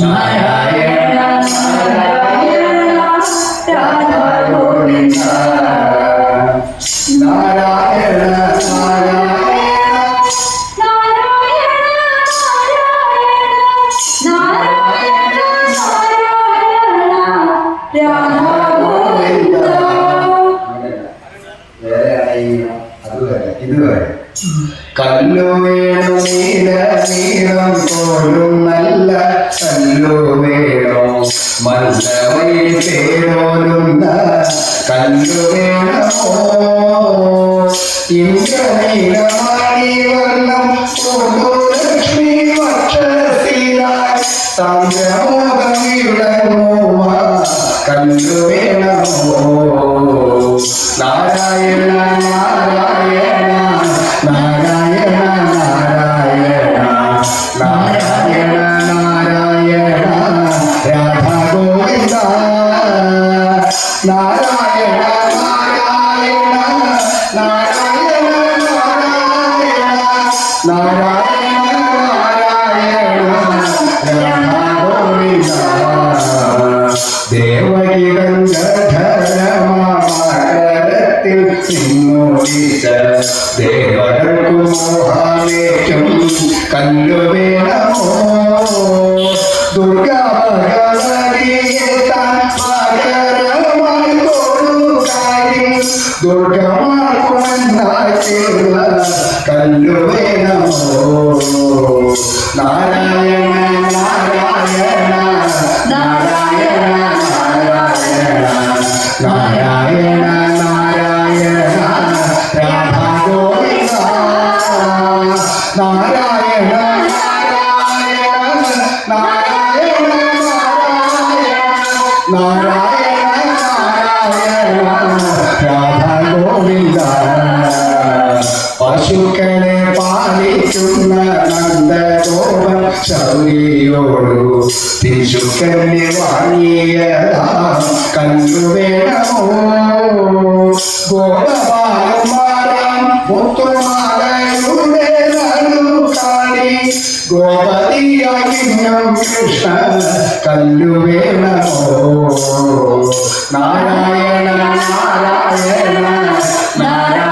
Krishna കല്ലു വേണം നീല നീളം പോലും നല്ല കല്ലു വേണോ മല്ലവൈ പേരോലുന്ന കല്ലു വേണമോ ഇന്ദ്രനീലമണി വർണം ലക്ഷ്മി വക്ഷസിലായി സാന്ദ്രമോദം മോഹാലേക്കും കല്ലു വേണമോ ദുർഗാ ഭഗവതിയെ താൻ പകരമായി കൊടുക്കാരി ദുർഗമാർക്കുമെന്നാക്കിയുള്ള കല്ലു വേണമോ നാരായണ നാരായണ നാരായണ നാരായണ നാരായണ നാരായണ രാധ ഗോവിന്ദ നാരായണ നാരായണ നന്ദഗോപൻ ശൗരിയോടു തിരിച്ചുക്കല്ല് വാങ്ങിയ കണ്ടുവേണമോ ഗോപമാലമാരാം മുത്തുമാലയുടെ നടുക്കാണി ഗോപതിയാകിന്നം കൃഷ്ണ കല്ലുവേണമോ നാരായണ നാരായണ നാരായണ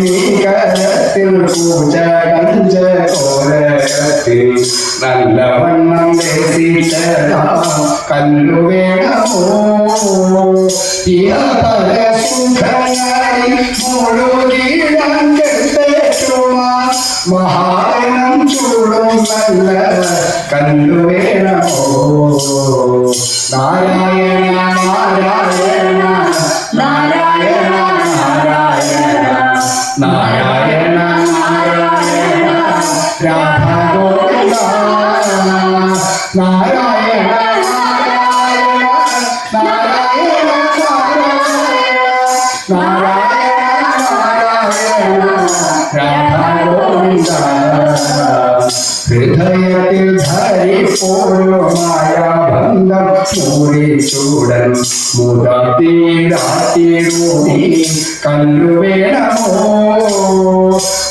വല്ലവസ്ത്രീകരത്തിൽ പൂജ കഞ്ച കോലത്തിൽ നല്ലവണ്ണം രസിച്ച കല്ലു വേണമോ പല സുഖനായി മുഴുകിടാൻ മഹാനം ചൂടും మల్ల కన్ను వేణమో నారాయణ నారాయణ నారాయణ నారాయణ నారాయణ నారాయణ రాధా గోవింద నారాయణ ബന്ധം മൂടി ചൂടൻ മുതീരാട്ടിയൂടി കല്ലു വേണമോ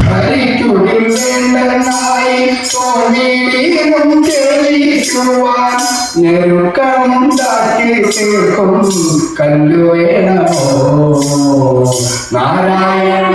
ഭരിക്കുടിൽ വേണ്ടനായി തോന്നിയിലും തെളിയിക്കുവാൻ ഞെരുക്കമുണ്ടാക്കി തീർക്കും കല്ലുവേണമോ? നാരായണ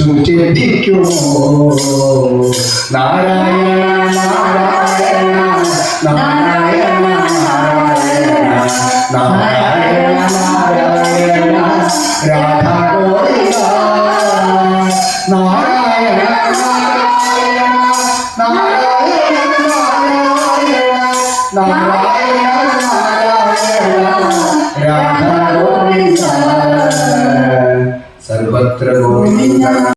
ചുറ്റിപ്പിക്കുമോ നാരായണ നാരായണ നാരായണ നാരായണ നാരായണ നാരായണ രാധാ ഗോവിന്ദ നാരായണ നാരായണ നാരായണ നാരായണ നാരായണ നാരായണ രാധാ ഗോവിന്ദ സർവത്ര ഗോവിന്ദ